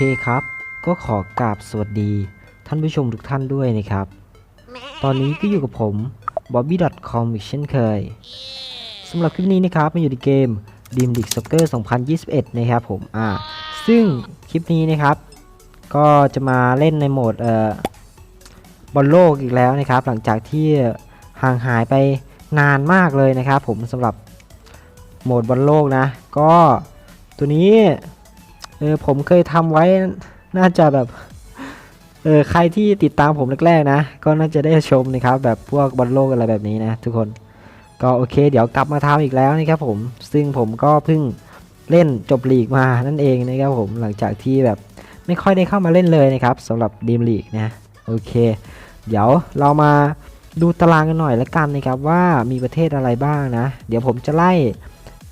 เคครับ ก็ขอกราบสวัสดีท่านผู้ชมทุกท่านด้วยนะครับ ตอนนี้ก็อยู่กับผม bobby.com อีกเช่นเคยสำหรับคลิปนี้นะครับมาอยู่ในเกม Dream League Soccer 2021 นะครับผม อ่า ซึ่งคลิปนี้นะครับ ก็จะมาเล่นในโหมดเอ่อบอลโลกอีกแล้วนะครับ หลังจากที่ห่างหายไปนานมากเลยนะครับผมสำหรับโหมดบอลโลกนะ ก็ตัวนี้ เออผมเคยทำไว้น่าจะแบบเออใครที่ติดตามผมแรกๆนะ ก็น่าจะได้ชมนะครับ แบบพวกบอลโลกอะไรแบบนี้นะทุกคนก็โอเค เดี๋ยวกลับมาทำอีกแล้วนะครับผมซึ่งผมก็เพิ่งเล่นจบลีกมานั่นเองนะครับผมหลังจากที่แบบไม่ค่อยได้เข้ามาเล่นเลยนะครับสำหรับดีมลีกนะโอเค เดี๋ยวเรามาดูตารางกันหน่อยละกันนะครับว่ามีประเทศอะไรบ้างนะ เดี๋ยวผมจะไล่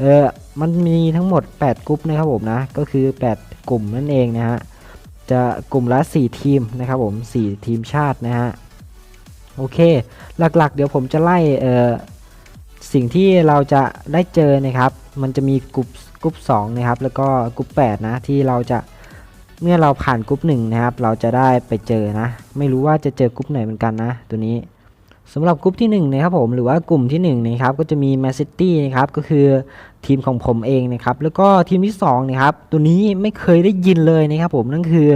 เออมันมีทั้งหมด 8 กลุ่มนะครับผมนะ ก็คือ 8 กลุ่มนั่นเองนะฮะ จะกลุ่มละ 4 ทีมนะครับผม 4 ทีมชาตินะฮะ โอเค หลักๆ เดี๋ยวผมจะไล่เออสิ่งที่เราจะได้เจอนะครับ มันจะมีกลุ่มกลุ่ม2นะครับ แล้วก็กลุ่ม8นะ ที่เราจะเมื่อเราผ่านกรุ๊ปหนึ่งนะครับ เราจะได้ไปเจอนะ ไม่รู้ว่าจะเจอกรุ๊ปไหนเหมือนกันนะ ตัวนี้ สำหรับกรุ๊ปที่1นะครับผมหรือว่ากลุ่มที่1นะครับก็จะมีแมนซิตี้นะครับก็คือทีมของผมเองนะครับแล้วก็ทีมที่2นะครับตัวนี้ไม่เคยได้ยินเลยนะครับผมนั่นคือ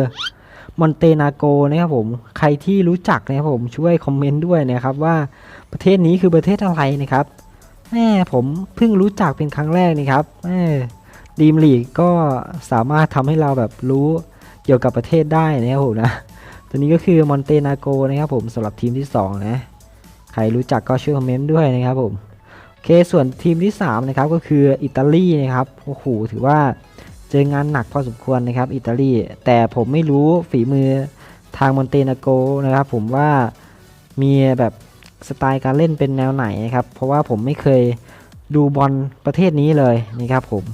มอนเตนาโกนะครับผมใครที่รู้จักนะครับผมช่วยคอมเมนต์ด้วยนะครับว่าประเทศนี้คือประเทศอะไรนะครับแม่ผมเพิ่งรู้จักเป็นครั้งแรกนะครับแม่ดีมลีกก็สามารถทำให้เราแบบรู้เกี่ยวกับประเทศได้นะครับผมนะตัวนี้ก็คือมอนเตนาโกนะครับผมสำหรับทีมที่2นะ ใครรู้จักก็ช่วยคอมเมนต์ด้วยนะครับผมโอเคส่วนทีมที่3นะครับก็คืออิตาลีนะครับโอ้โหถือว่าเจองานหนักพอสมควรนะครับอิตาลีแต่ผมไม่รู้ฝีมือทางมอนเตนาโกนะครับ ผมว่ามีแบบสไตล์การเล่นเป็นแนวไหนนะครับ เพราะว่าผมไม่เคยดูบอลประเทศนี้เลยนะครับผม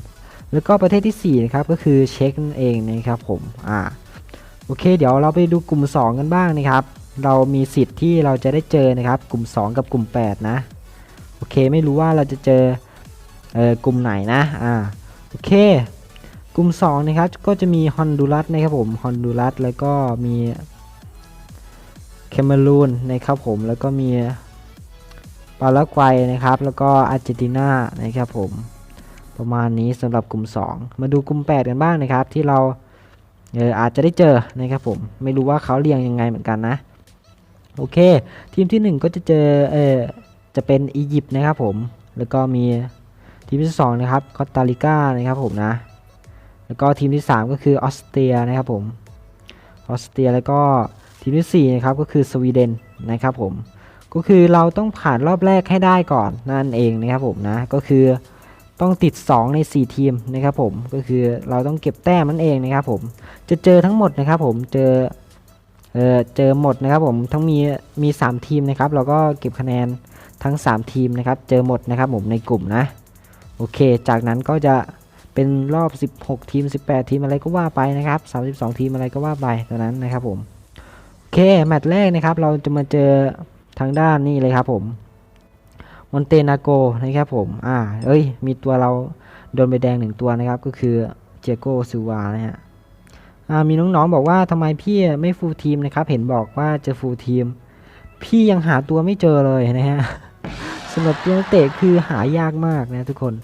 แล้วก็ประเทศที่4นะครับก็คือเช็กนั่นเองนะครับผมอ่าโอเค เดี๋ยวเราไปดูกลุ่ม 2 กันบ้างนะครับ เรามีสิทธิ์ที่เราจะได้เจอนะครับ กลุ่ม 2 กับกลุ่ม 8 นะ โอเคไม่รู้ว่าเราจะเจอเออกลุ่มไหนนะอ่าโอเค กลุ่ม 2 นะครับ ก็จะมีฮอนดูรัสนะครับผมฮอนดูรัสแล้วก็มีเคมารูนนะครับผมแล้วก็มีปารากวัยนะครับ แล้วก็อาร์เจนตินานะครับผมประมาณนี้สำหรับกลุ่ม 2 มาดูกลุ่ม 8 กันบ้างนะครับ ที่เราเอออาจจะได้เจอนะครับผม ไม่รู้ว่าเขาเรียงยังไงเหมือนกันนะ โอเค ทีมที่ 1 ก็จะเจอเออจะเป็นอียิปต์นะครับผมแล้วก็มีทีมที่2นะครับคอสตาริกานะครับผมนะ แล้วก็ทีมที่ 3 ก็คือออสเตรียนะครับผมออสเตรียแล้วก็ทีมที่4นะครับก็คือสวีเดนนะครับผมก็คือเราต้องผ่านรอบแรกให้ได้ก่อนนั่นเองนะครับผมนะก็คือต้องติด 2 ใน 4 ทีมนะครับผมก็คือเราต้องเก็บแต้มนั่นเองนะครับผมจะเจอทั้งหมดนะครับผมเจอ เออเจอหมดนะครับผมทั้งมีมี 3 ทีมนะครับเราก็เก็บคะแนนทั้ง 3 ทีมนะครับเจอหมดนะครับผมในกลุ่มนะโอเค จากนั้นก็จะเป็นรอบ 16 ทีม 18 ทีมอะไรก็ว่าไปนะครับ 32 ทีมอะไรก็ว่าไปตอนนั้นนะครับผมโอเคแมตช์แรกนะครับเราจะมาเจอทางด้านนี้เลยครับผมมอนเตนาโกนะครับผมอ่าเอ้ยมีตัวเราโดนใบแดงหนึ่งตัวนะครับก็คือเจโกซูวานะฮะ มีน้องๆบอกว่าทำไมพี่ไม่ฟูลทีมนะครับ เห็นบอกว่าจะฟูลทีม พี่ยังหาตัวไม่เจอเลยนะฮะสำหรับตัวเตะคือหายากมากนะทุกคน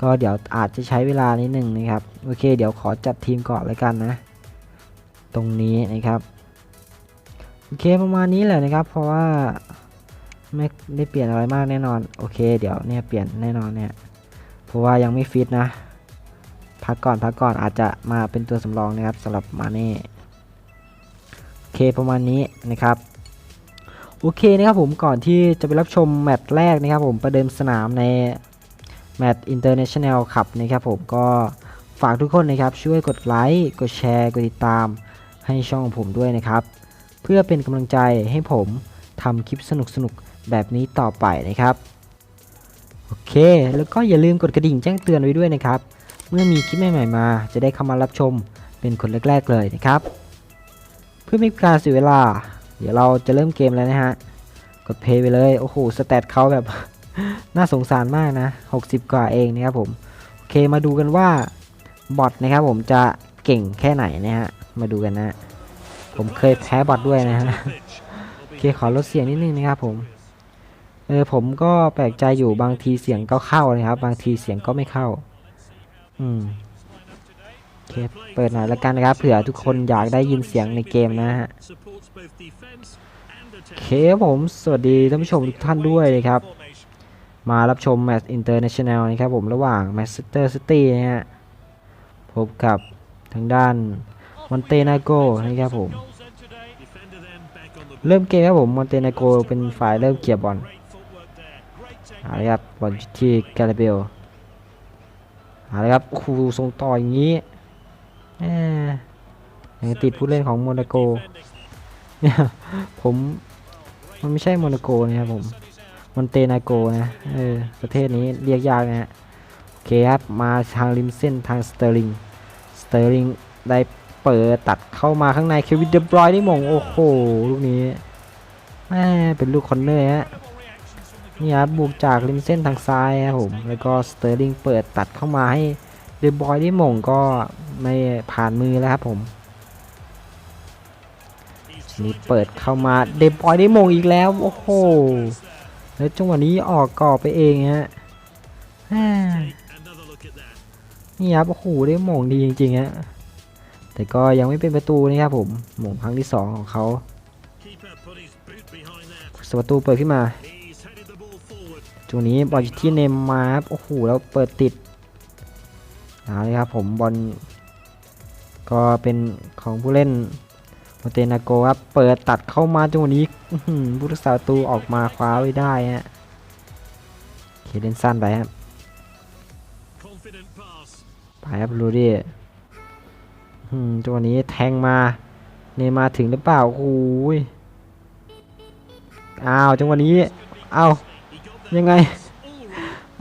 ก็เดี๋ยวอาจจะใช้เวลานิดหนึ่งนะครับ โอเค เดี๋ยวขอจัดทีมก่อนเลยกันนะ ตรงนี้นะครับ โอเคประมาณนี้แหละนะครับ เพราะว่าไม่ได้เปลี่ยนอะไรมากแน่นอน โอเค เดี๋ยวเนี่ยเปลี่ยนแน่นอนเนี่ย เพราะว่ายังไม่ฟิตนะ พักก่อนพักก่อนอาจจะมาเป็นตัวสำรองนะครับสำหรับมาเน่โอเคประมาณนี้นะครับโอเคนะครับผมก่อนที่จะไปรับชมแมตช์แรกนะครับผมประเดิมสนามในแมตช์ International ขับนะครับผมก็ฝากทุกคนนะครับช่วยกดไลค์กดแชร์กดติดตามให้ช่องของผมด้วยนะครับ เพื่อเป็นกำลังใจให้ผมทำคลิปสนุกๆ แบบนี้ต่อไปนะครับ โอเค แล้วก็อย่าลืมกดกระดิ่งแจ้งเตือนไว้ด้วยนะครับ มื่อมีคลิปใหม่ๆมา จะได้เข้ามารับชมเป็นคนแรกๆเลยนะครับ เพื่อไม่ให้การเสียเวลา เดี๋ยวเราจะเริ่มเกมแล้วนะฮะ กดเพย์ไปเลย โอ้โห สเตตเขาแบบ น่าสงสารมากนะ 60 กว่าเองนะครับผม โอเคมาดูกันว่าบอทนะครับผมจะเก่งแค่ไหนนะฮะ มาดูกันนะ ผมเคยแพ้บอทด้วยนะฮะ โอเคขอลดเสียงนิดนึงนะครับผมเออผมก็แปลกใจอยู่บางทีเสียงก็เข้านะครับ บางทีเสียงก็ไม่เข้า อืมโอเคเปิดหน่อยล้วกันนะครับ เผื่อทุกคนอยากได้ยินเสียงในเกมนะฮะโอเคผมสวัสดีท่านผู้ชมทุกท่านด้วยนะครับ มารับชมแมตช์อินเตอร์เนชั่นแนลนะครับผมระหว่างแมนเชสเตอร์ซิตี้นะฮะพบกับทางด้านมอนเตนาโกนะครับผม เริ่มเกมครับผมมอนเตนาโกเป็นฝ่ายเริ่มเกียร์บอลเอาละครับบอลที่กาลาเบล เอาละครับครูทรงต่ออย่างนี้แหมยังติดผู้เล่นของโมนาโกเนี่ยผมมันไม่ใช่โมนาโกนะครับผมมอนเตนาโกนะเออประเทศนี้เรียกยากนะฮะโอเคครับมาทางริมเส้นทางสเตอร์ลิงสเตอร์ลิงได้เปิดตัดเข้ามาข้างในเควินเดบรอยน์ได้หมงโอ้โหลูกนี้แม่เป็นลูกคอนเนอร์ฮะ นี่ครับบุกจากริมเส้นทางซ้ายครับผมแล้วก็สเตอร์ลิงเปิดตัดเข้ามาให้เดบอยได้หมงก็ไม่ผ่านมือแล้วครับผมนี่เปิดเข้ามาเดบอยได้มงอีกแล้วโอ้โหแล้วจังหวะนี้ออกกรอบไปเองฮะนี่ครับโอ้โหได้มงดีจริงๆฮะแต่ก็ยังไม่เป็นประตูนะครับผมมงครั้งที่สองของเขาสประตูเปิดขึ้นมา จังหวนี้บอลอยู่ที่เนมมาร์ครับ โอ้โห แล้วเปิดติดเอาเลยครับผมบอลก็เป็นของผู้เล่นโมเตนาโกครับ เปิดตัดเข้ามาจังหวะนี้อื้อหือผู้รักษาตูออกมาคว้าไว้ได้ฮะเคเล่นสั้นไปครับ ไปครับลูดี้จังหวะนี้แทงมาเนมาถึงหรือเปล่าโอ้ยอ้าวจังหวะนี้ เอ้า ยังไงแหม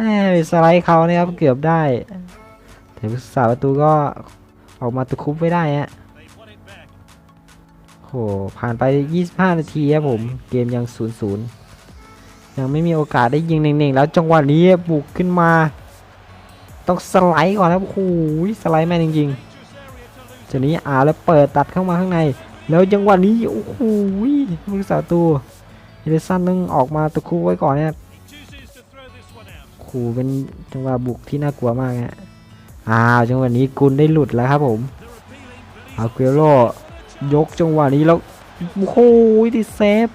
สไลด์เขาเนี่ยครับเกือบได้แต่ผู้รักษาประตูก็ออกมาตะคุบไว้ได้ฮะโหผ่านไป 25 นาทีครับผม เกมยัง 0-0 ยังไม่มีโอกาสได้ยิงเน่งๆ แล้วจังหวะนี้บุกขึ้นมา ต้องสไลด์ก่อนครับโอ้โหสไลด์แม่นจริงๆจากนี้อ่าแล้วเปิดตัดเข้ามาข้างใน แล้วจังหวะนี้โอ้โหมือสาตัวเฮเลสันต้องออกมาตะคุบไว้ก่อนเนะ ครับโอ้โหเป็นจังหวะบุกที่น่ากลัวมากฮะอ้าวจังหวะนี้กุลได้หลุดแล้วครับผมอาเกโรยกจังหวะนี้แล้วโอ้โหติเซฟ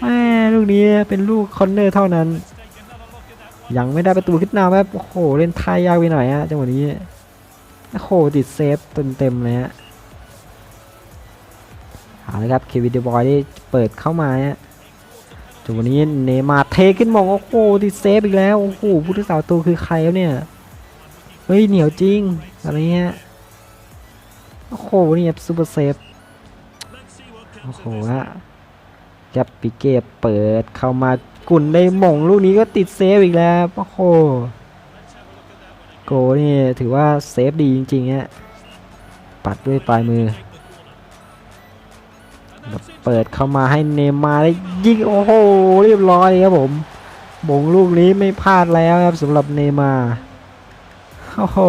แม่ลูกนี้เป็นลูกคอนเนอร์เท่านั้น ยังไม่ได้ประตูขึ้นนำครับโอ้โหเล่นท่ายากไปหน่อยฮะจังหวะนี้โอ้โหติดเซฟเต็มๆเลยฮะเอาละครับเควินเดบอยได้เปิดเข้ามาฮะ จังหวะนี้เนมาเทขึ้นมองโอ้โหติดเซฟอีกแล้ว โอ้โหผู้รักษาประตูคือใครครับเนี่ย เฮ้ยเหนียวจริงอะไรเงี้ย โอ้โหนี่ครับซูเปอร์เซฟ โอ้โหฮะแกปปิเก้เปิดเข้ามากุนได้หม่งลูกนี้ก็ติดเซฟอีกแล้ว โอ้โห โกนี่ถือว่าเซฟดีจริงๆฮะปัดด้วยปลายมือ เปิดเข้ามาให้เนย์มาร์ได้ยิงโอ้โหเรียบร้อยครับผมหม่งลูกนี้ไม่พลาดแล้วครับสำหรับเนย์มาร์โอ้โห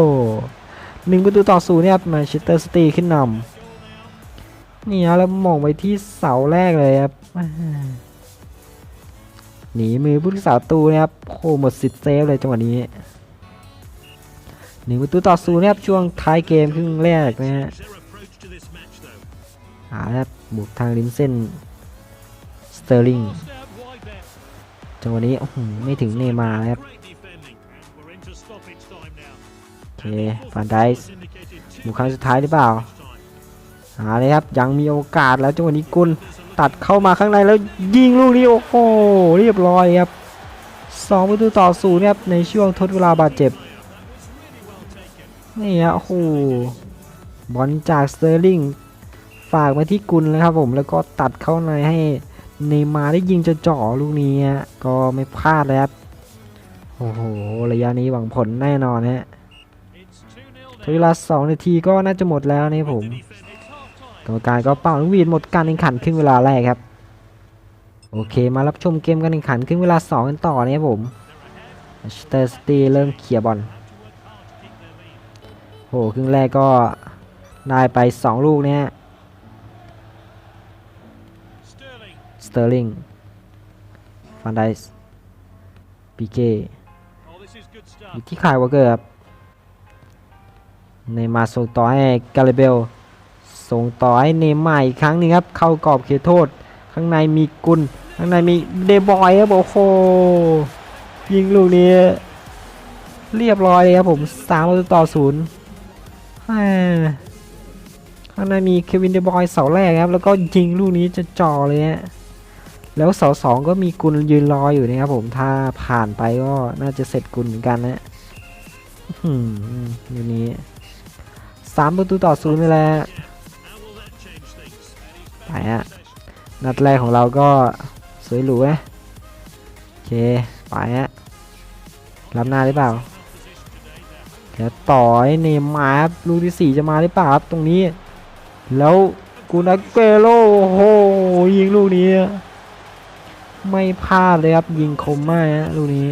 หนึ่งประตูต่อศูนย์เนี่ยครับแมนเชสเตอร์ซิตี้ขึ้นนำนี่ฮะแล้วมองไปที่เสาแรกเลยครับอ่าหนีมือผู้รักษาประตูนะครับโอ้หมดสิทธิ์เซฟเลยจังหวะนี้หนึ่งประตูต่อศูนย์นะครับช่วงท้ายเกมครึ่งแรกนะฮะหาครับ บุกทางริมเส้นสเตอร์ลิงจังหวะนี้อื้อหือไม่ถึงเนมาครับโอเคฟานไดส์บุกครั้งสุดท้ายหรือเปล่าหาเลยครับยังมีโอกาสแล้วจังหวะนี้กุลตัดเข้ามาข้างในแล้วยิงลูกนี้โอ้โหเรียบร้อยครับสองประตูต่อศูนย์ครับในช่วงทดเวลาบาดเจ็บนี่ฮะโอ้โหบอลจากสเตอร์ลิง ฝากมาที่กุลนะครับผมแล้วก็ตัดเข้าในให้เนมารได้ยิงจะเจ่อลูกนี้ก็ไม่พลาดเลยครับโอ้โหระยะนี้หวังผลแน่นอนฮะเวลาสองนาทีก็น่าจะหมดแล้วนะครับผมกรรมการก็เป่าลูกหวีดหมดการแข่งขันครึ่งเวลาแรกครับ โอเคมารับชมเกมการแข่งขันครึ่งเวลา 2 กันต่อนะครับผมสเตอร์สตีเริ่มเคลียบอลโหครึ่งแรกก็ได้ไป 2 ลูกเนี่ย สเตอร์ลิงฟันไดส์ปีเกอยู่ที่ขายวอเกอร์ครับเนมาส่งต่อให้กาเลเบล ส่งต่อให้เนย์มาอีกครั้งหนึงครับ เข้ากรอบเขตโทษ ข้างในมีกุล ข้างในมีเดบอยครับโอ้โหยิงลูกนี้ เรียบร้อยเลยครับผมสามประตูต่อศูนย์ข้างในมีเควินเดบอยเสาแรกครับ แล้วก็ยิงลูกนี้จะจ่อเลยฮะ แล้วเสาสองก็มีกุลยืนรออยู่นะครับผมถ้าผ่านไปก็น่าจะเสร็จกุลเหมือนกันนะอื้อยู่นี้สามประตูต่อศูนย์ไปแล้วไปฮะนัดแรกของเราก็สวยหรูนะโอเคไปฮะรับหน้าหรือเปล่าเดี๋ยวต่อให้เนมาร์ครับลูกที่สี่จะมาหรือเปล่าครับตรงนี้ แล้วกูนักเกโลโอ้โหยิงลูกนี้ ไม่พลาดเลยครับ ยิงคมมากฮะลูกนี้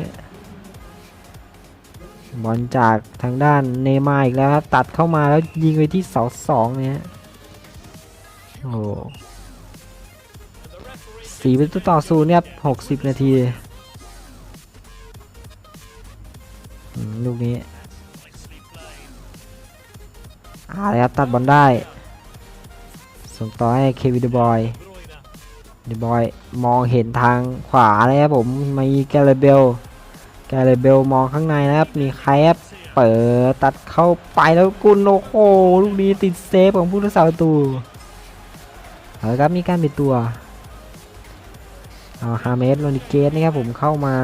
บอลจากทางด้านเนมาอีกแล้วครับ ตัดเข้ามาแล้วยิงไปที่เสาสองเนี่ยโอ้โหสี่ประตูต่อศูนย์เนี่ยหกสิบนาทีลูกนี้อ่าเลยครับตัดบอลได้ ส่งต่อให้เควินเดบอย เดบอยมองเห็นทางขวาเลยครับผมมีแกเรเบลแกเรเบลมองข้างในนะครับมีใครครับเปิดตัดเข้าไปแล้วกุนโอ้โหลูกนี้ติดเซฟของผู้รักษาประตูเอาครับมีการปิดตัวเอาฮาเมสโรนิเกสนะครับผมเข้ามา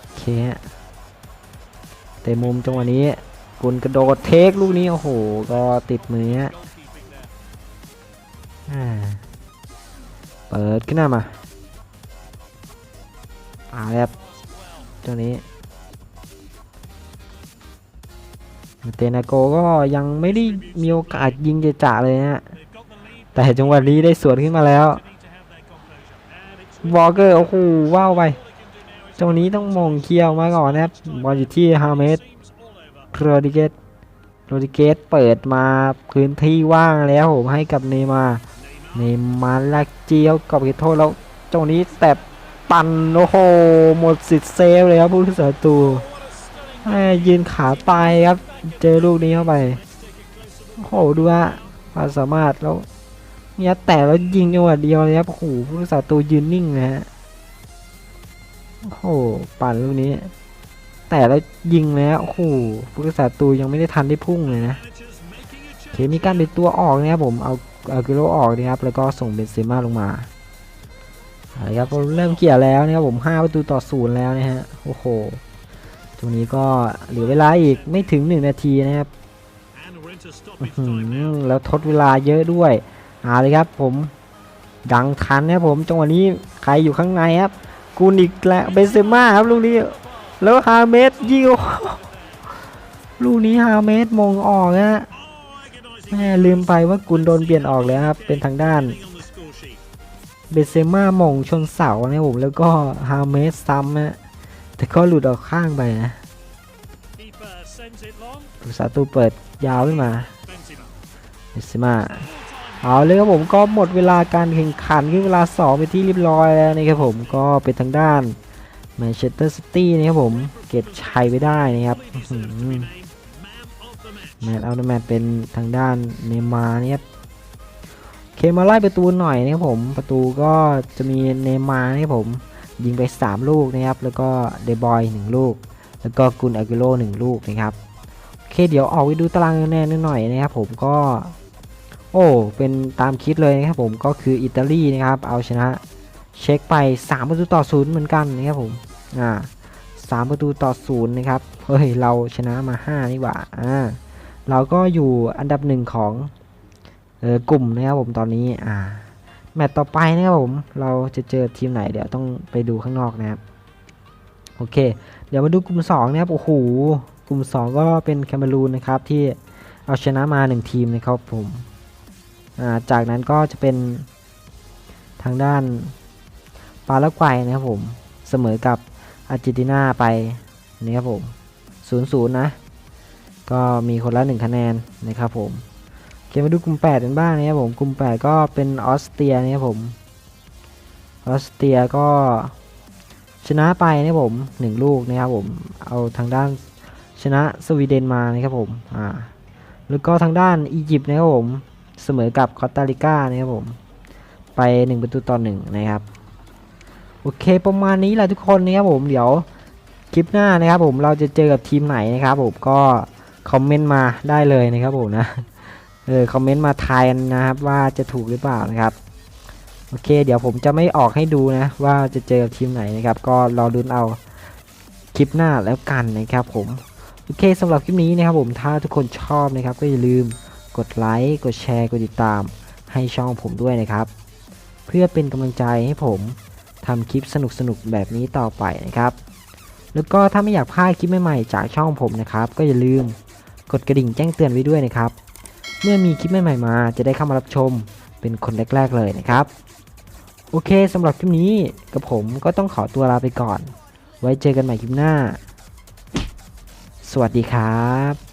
โอเคฮะเตะมุมจังหวะนี้กุนกระโดดเทคลูกนี้โอ้โหก็ติดมือฮะ เปิดขึ้นหน้ามาอาละครับตัวนี้เตนาโกก็ยังไม่ได้มีโอกาสยิงจะจ่าเลยนะฮะ They've got the lead. แต่จังหวะนี้ได้สวนขึ้นมาแล้ววอลเกอร์โอ้โหว้าวไป all they can do now is จังหวะนี้ต้องมองเคียวมาก่อนนะครับบอลอยู่ที่ฮาเมสโรดิเกสโรดิเกสเปิดมาพื้นที่ว่างแล้วผมให้กับเนย์มา นย์มาร์ลักเจียวกับเขตโทษแล้วจังนี้แต่ปั่นโอ้โหหมดสิทธิ์เซฟเลยครับผู้รักษาระตูยืนขาตายครับ เจอลูกนี้เข้าไปโอ้โหดูฮะความสามารถแล้วเนี่ยแต่แล้วยิงจังหวะเดียวเลยครับโอ้โหผู้รักษาระตูยืนนิ่งนะฮะโอ้โหปั่นลูกนี้ แต่แล้วยิงแล้วโอ้โหผู้รักษาระตูยังไม่ได้ทันได้พุ่งเลยนะเคมีการเปิดตัวออกนะครับผมเอา อากิโลออกนะครับแล้วก็ส่งเบนเซม่าลงมาเอาละครับเริ่มเกี่ยแล้วนะครับผม5ประตูต่อศูนย์แล้วนะฮะโอ้โหตรงนี้ก็เหลือเวลาอีกไม่ถึง 1 นาทีนะครับแล้วทดเวลาเยอะด้วยเอาเลยครับผมดังทันนะครับผมจังหวะนี้ใครอยู่ข้างในครับกูนิกและเบนเซม่าครับลูกนี้แล้วฮาเมสยิงลูกนี้ฮาเมสมงออกนะฮะ Oh, agonising แม่ลืมไปว่ากุนโดนเปลี่ยนออกแล้วครับ เป็นทางด้าน เบเซม่าหมงชนเสานะผมแล้วก็ฮาเมสซ้ำนะแต่ก็หลุดออกข้างไปนะ Keeper sends it long. ผู้สาตูเปิดยาวขึ้นมาเบเซม่าเอาเลยครับผมก็หมดเวลาการแข่งขันขึ้นเวลา 2 ไปที่เรียบร้อยแล้วนะครับผมก็เป็นทางด้านแมนเชสเตอร์ซิตี้นะครับผม เก็บชัยไปได้นะครับ แมตช์เอาแมตเป็นทางด้านเนมาร์เนี่ยครับเคมาไล่ประตูหน่อยนะครับผม ประตูก็จะมีเนมาร์นะครับผม ยิงไป 3 ลูกนะครับ แล้วก็เดบอย 1 ลูก แล้วก็กุนอากิโล1ลูกนะครับ โอเคเดี๋ยวออกไปดูตารางคะแนนนิดหน่อยนะครับผมก็ โอ้ เป็นตามคิดเลยนะครับผม ก็คืออิตาลีนะครับ เอาชนะเช็คไป 3 ประตูต่อศูนย์เหมือนกันนะครับผม อ่าสามประตูต่อศูนย์นะครับ เฮ้ย เราชนะมา 5 นี่หว่า อ่า เราก็อยู่อันดับหนึ่งของเออกลุ่มนะครับผมตอนนี้อ่าแมตต์ต่อไปนะครับผมเราจะเจอทีมไหนเดี๋ยวต้องไปดูข้างนอกนะครับโอเค เดี๋ยวมาดูกลุ่ม2นะครับโอ้โหกลุ่ม 2 ก็เป็นแคนารูนนะครับที่เอาชนะมา 1 ทีมนะครับผมอ่าจากนั้นก็จะเป็นทางด้านปารากวัยนะครับผมเสมอกับอาร์เจนตินาไปนี่ครับผม 0-0 นะ ก็มีคนละ1คะแนนนะครับผมเคเคมาดูกลุ่ม 8 กันบ้างนะครับผมกลุ่ม 8 ก็เป็นออสเตรียนะครับผมออสเตรียก็ชนะไปนะครับผมหนึ่งลูกนะครับผมเอาทางด้านชนะสวีเดนมานะครับผมอ่าแล้วก็ทางด้านอียิปต์นะครับผมเสมอกับคอสตาริกานะครับผมไป 1 ประตูต่อ1นะครับโอเคประมาณนี้แหละทุกคนนะครับผมเดี๋ยวคลิปหน้านะครับผมเราจะเจอกับทีมไหนนะครับผมก็ คอมเมนต์มาได้เลยนะครับผมนะเออคอมเมนต์มาทายนะครับว่าจะถูกหรือเปล่านะครับโอเค เดี๋ยวผมจะไม่ออกให้ดูนะ ว่าจะเจอกับทีมไหนนะครับ ก็รอลุ้นเอาคลิปหน้าแล้วกันนะครับผมโอเคสำหรับคลิปนี้นะครับผมถ้าทุกคนชอบนะครับ ก็อย่าลืมกดไลค์กดแชร์กดติดตามให้ช่องผมด้วยนะครับ เพื่อเป็นกำลังใจให้ผมทำคลิปสนุกๆแบบนี้ต่อไปนะครับ แล้วก็ถ้าไม่อยากพลาดคลิปใหม่ๆจากช่องผมนะครับ ก็อย่าลืม กดกระดิ่งแจ้งเตือนไว้ด้วยนะครับ เมื่อมีคลิปใหม่ๆมาจะได้เข้ามารับชมเป็นคนแรกๆเลยนะครับ โอเคสำหรับคลิปนี้กับผมก็ต้องขอตัวลาไปก่อน ไว้เจอกันใหม่คลิปหน้า สวัสดีครับ